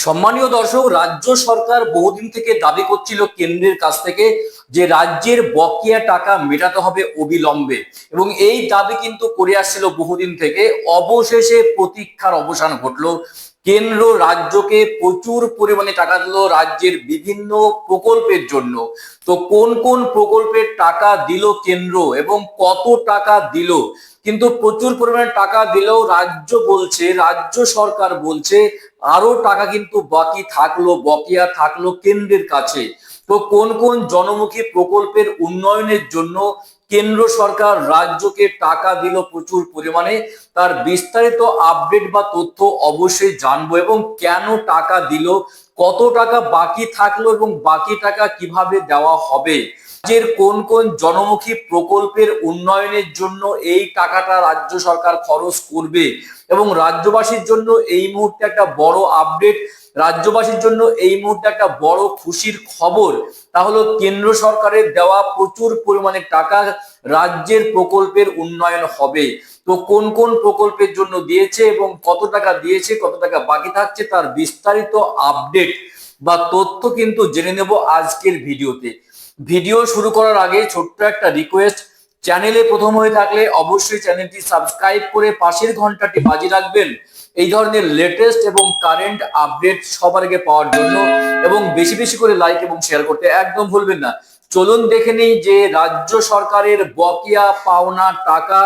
সম্মানীয় দর্শক রাজ্য সরকার বহুদিন থেকে দাবি করছিল কেন্দ্রের কাছ থেকে যে রাজ্যের বকেয়া টাকা মেটাতে হবে অবিলম্বে। এবং এই দাবি কিন্তু করে আসছিল বহুদিন থেকে। অবশেষে প্রতীক্ষার অবসান ঘটলো। কেন্দ্র রাজ্যকে প্রচুর পরিমাণে টাকা দিল রাজ্যের বিভিন্ন প্রকল্পের জন্য। তো কোন কোন প্রকল্পের টাকা দিল কেন্দ্র এবং কত টাকা দিল? কিন্তু প্রচুর পরিমাণে টাকা দিলেও রাজ্য বলছে, রাজ্য সরকার বলছে আরও টাকা কিন্তু বাকি থাকল, বকেয়া থাকল কেন্দ্রের কাছে। কোন কোন জনমুখী প্রকল্পের উন্নয়নের জন্য কেন্দ্র সরকার রাজ্যকে টাকা দিল প্রচুর পরিমাণে? তার বিস্তারিত আপডেট বা তথ্য অবশ্যই জানব এবং কেন টাকা দিল, কত টাকা বাকি থাকল এবং বাকি টাকা কীভাবে দেওয়া হবে? রাজ্যের কোন কোন জনমুখী প্রকল্পের উন্নয়নের জন্য এই টাকাটা রাজ্য সরকার খরচ করবে? এবং রাজ্যবাসীর জন্য এই মুহূর্তে একটা বড় আপডেট রাজ্যবাসীর জন্য এই মুহূর্তে একটা বড় খুশির খবর। তাহলে কেন্দ্র সরকারের দেওয়া প্রচুর পরিমাণে টাকা রাজ্যের প্রকল্পের উন্নয়ন হবে। তো কোন কোন প্রকল্পের জন্য দিয়েছে এবং কত টাকা দিয়েছে, কত টাকা বাকি থাকছে, তার বিস্তারিত আপডেট বা তথ্য কিন্তু জেনে নেব আজকের ভিডিওতে। ভিডিও শুরু করার আগে ছোট্ট একটা রিকোয়েস্ট চ্যানেলে প্রথম হয়ে থাকলে অবশ্যই চ্যানেলটি সাবস্ক্রাইব করে পাশের ঘন্টাটি বাজিয়ে রাখবেন। এই ধরনের লেটেস্ট এবং কারেন্ট আপডেট সবার আগে পাওয়ার জন্য এবং বেশি বেশি করে লাইক এবং শেয়ার করতে একদম ভুলবেন না। চলুন দেখে নেই যে রাজ্য সরকারের বকেয়া পাওনা টাকা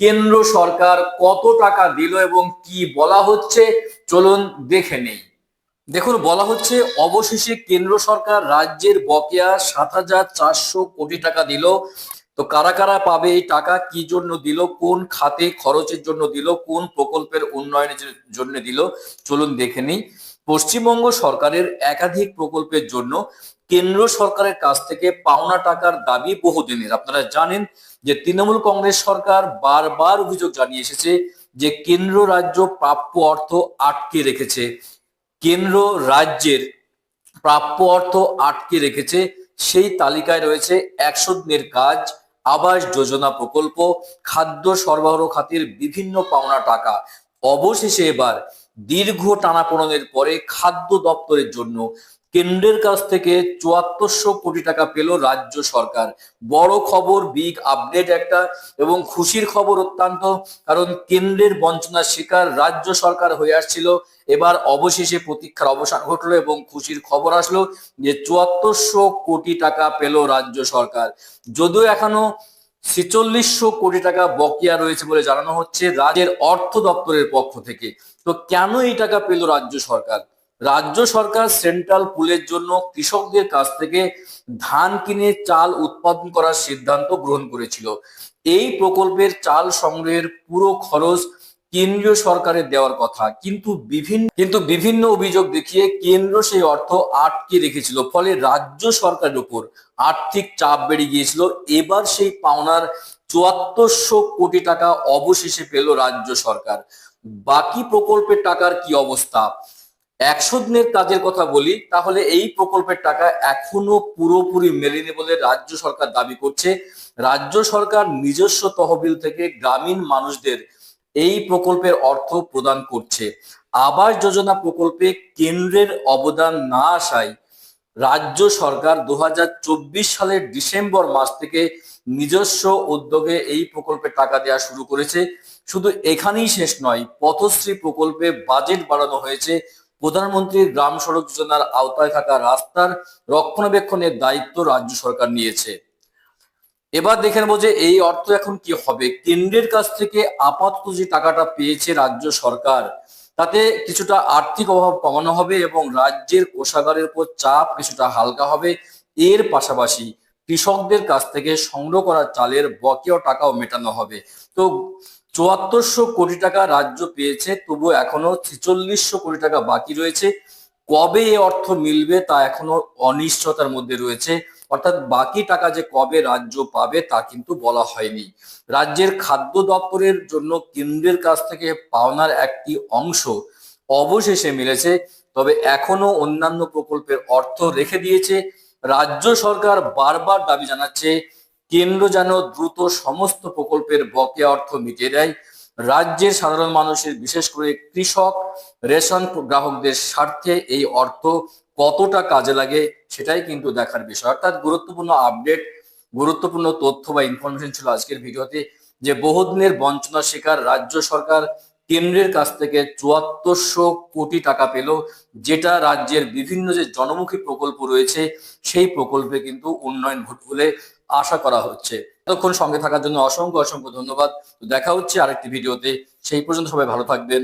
কেন্দ্র সরকার কত টাকা দিল এবং কি বলা হচ্ছে। চলুন দেখে নেই। দেখুন, বলা হচ্ছে অবশেষে কেন্দ্র সরকার রাজ্যের বকেয়া সাত হাজার চারশো কোটি টাকা দিল। তো কারা কারা পাবে এই টাকা, কি জন্য দিল, কোন খাতে খরচের জন্য দিল, কোন প্রকল্পের উন্নয়নের জন্য দিল, চলুন দেখে নিই। পশ্চিমবঙ্গ সরকারের একাধিক প্রকল্পের জন্য কেন্দ্র সরকারের কাছ থেকে পাওনা টাকার দাবি বহুদিনের। আপনারা জানেন যে তৃণমূল কংগ্রেস সরকার বারবার অভিযোগ জানিয়ে এসেছে যে কেন্দ্র রাজ্য প্রাপ্য অর্থ আটকে রেখেছে। কেন্দ্র রাজ্যের প্রাপ্য অর্থ আটকে রেখেছে। সেই তালিকায় রয়েছে একশো দিনের কাজ, আবাস যোজনা প্রকল্প, খাদ্য সরবরাহ খাতের বিভিন্ন পাওনা টাকা। অবশেষে এবার দীর্ঘ টানাপোড়নের পরে খাদ্য দপ্তরের জন্য কেন্দ্রের কাছ থেকে চুয়াত্তরশো কোটি টাকা পেল রাজ্য সরকার। বড় খবর বিগ আপডেট একটা, এবং খুশির খবর অত্যন্ত, কারণ কেন্দ্রের বঞ্চনার শিকার রাজ্য সরকার হয়ে আসছিল। এবার অবশেষে প্রতীক্ষার অবসান ঘটলো এবং খুশির খবর আসলো যে চুয়াত্তরশো কোটি টাকা পেল রাজ্য সরকার। যদিও এখনও ছেচল্লিশশো কোটি টাকা বকেয়া রয়েছে বলে জানানো হচ্ছে রাজ্যের অর্থ দপ্তরের পক্ষ থেকে। তো কেন এই টাকা পেল রাজ্য সরকার? রাজ্য সরকার সেন্ট্রাল পুলের জন্য কৃষকদের কাছ থেকে ধান কিনে চাল উৎপাদন করার সিদ্ধান্ত গ্রহণ করেছিল। এই প্রকল্পের চাল সংগ্রহের পুরো খরচ কেন্দ্রীয় সরকারের দেওয়ার কথা। কিন্তু বিভিন্ন কিন্তু বিভিন্ন অভিযোগ দেখিয়ে কেন্দ্র সেই অর্থ আটকে রেখেছিল। ফলে রাজ্য সরকারের উপর আর্থিক চাপ বেড়ে গিয়েছিল। এবার সেই পাওনার চুয়াত্তরশো কোটি টাকা অবশেষে পেল রাজ্য সরকার। বাকি প্রকল্পের টাকার কি অবস্থা? একশো দিনের কাজের কথা বলি, তাহলে এই প্রকল্পের টাকা এখনও পুরোপুরি মেলেনি বলে রাজ্য সরকার দাবি করছে। রাজ্য সরকার নিজস্ব তহবিল থেকে গ্রামীণ মানুষদের এই প্রকল্পের অর্থ প্রদান করছে। আবাস যোজনা প্রকল্পে কেন্দ্রের অবদান না আসায় রাজ্য সরকার দু হাজার চব্বিশ সালের ডিসেম্বর মাস থেকে নিজস্ব উদ্যোগে এই প্রকল্পে টাকা দেওয়া শুরু করেছে। শুধু এখানেই শেষ নয়, পথশ্রী প্রকল্পে বাজেট বাড়ানো হয়েছে। প্রধানমন্ত্রী গ্রাম সড়ক যোজনার আওতায় থাকা রাস্তার রক্ষণাবেক্ষণের দায়িত্ব রাজ্য সরকার নিয়েছে। এবার দেখে নেব যে এই অর্থ এখন কি হবে। কেন্দ্রের কাছ থেকে আপাতত যে টাকাটা পেয়েছে রাজ্য সরকার, তাতে কিছুটা আর্থিক অভাব কমানো হবে এবং রাজ্যের কোষাগারের উপর চাপ কিছুটা হালকা হবে। এর পাশাপাশি কৃষকদের কাছ থেকে সংগ্রহ করা চালের বকেয়া টাকাও মেটানো হবে। তো চুয়াত্তরশো কোটি টাকা রাজ্য পেয়েছে তবু এখনও ছেচল্লিশশো কোটি টাকা বাকি রয়েছে। কবে এ অর্থ মিলবে তা এখনও অনিশ্চয়তার মধ্যে রয়েছে। অর্থাৎ বাকি টাকা যে কবে রাজ্য পাবে তা কিন্তু বলা হয়নি। রাজ্যের খাদ্য দপ্তরের জন্য কেন্দ্রের কাছ থেকে পাওনার একটি অংশ অবশেষে মিলেছে, তবে এখনও অন্যান্য প্রকল্পের অর্থ রেখে দিয়েছে। রাজ্য সরকার বারবার দাবি জানাচ্ছে কেন্দ্র যেন দ্রুত সমস্ত প্রকল্পের বকেয়া অর্থ মিটিয়ে দেয়। রাজ্যের সাধারণ মানুষের, বিশেষ করে কৃষক, রেশন গ্রাহকদের স্বার্থে এই অর্থ কতটা কাজে লাগে সেটাই কিন্তু দেখার বিষয়। অর্থাৎ গুরুত্বপূর্ণ আপডেট, গুরুত্বপূর্ণ তথ্য বা ইনফরমেশন ছিল আজকের ভিডিওতে যে বহুদিনের বঞ্চনা শিকার রাজ্য সরকার কেন্দ্রের কাছ থেকে চুয়াত্তরশো কোটি টাকা পেল, যেটা রাজ্যের বিভিন্ন যে জনমুখী প্রকল্প রয়েছে, সেই প্রকল্পে কিন্তু উন্নয়ন ঘটবে বলে আশা করা হচ্ছে। ততক্ষণ সঙ্গে থাকার জন্য অসংখ্য অসংখ্য ধন্যবাদ। দেখা হচ্ছে আরেকটি ভিডিওতে। সেই পর্যন্ত সবাই ভালো থাকবেন।